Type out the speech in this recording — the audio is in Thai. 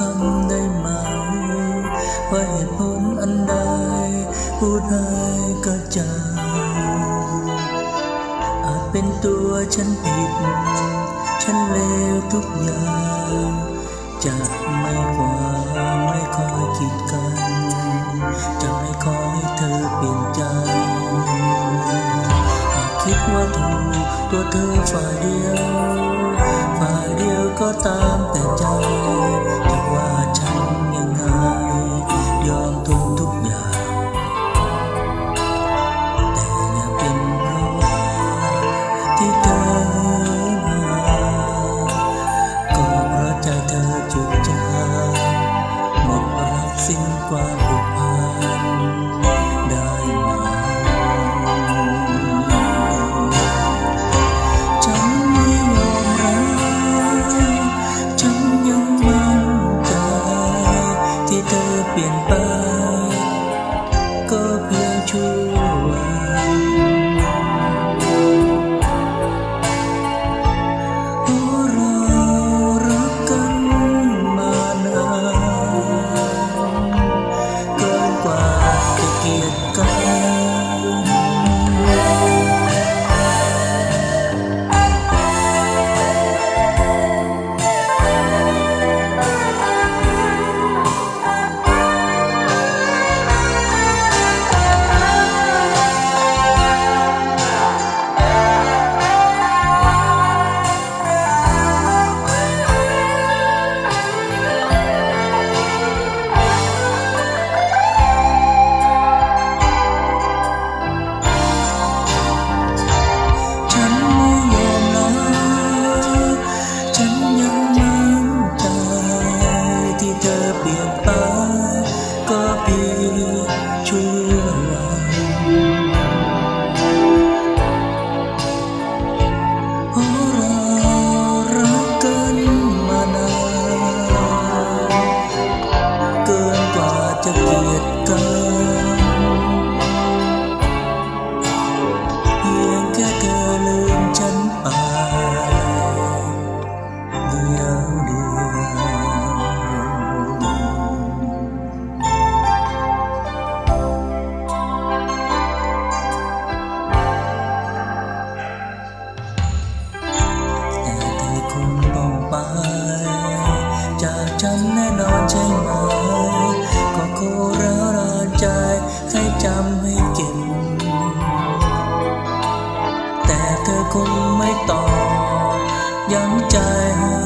คำได้ไหม ว่าเหตุผลอันใดพูดให้กระจางอาจเป็นตัวฉันผิด ฉันเลวทุกอย่างจะไม่กว่าไม่คอยคิดกัน จะไม่คอยเธอเปลี่ยนใจหากคิดว่าถูกตัวเธอฝ่ายเดียว ฝ่ายเดียวก็ตามแต่ใจ to be ใจ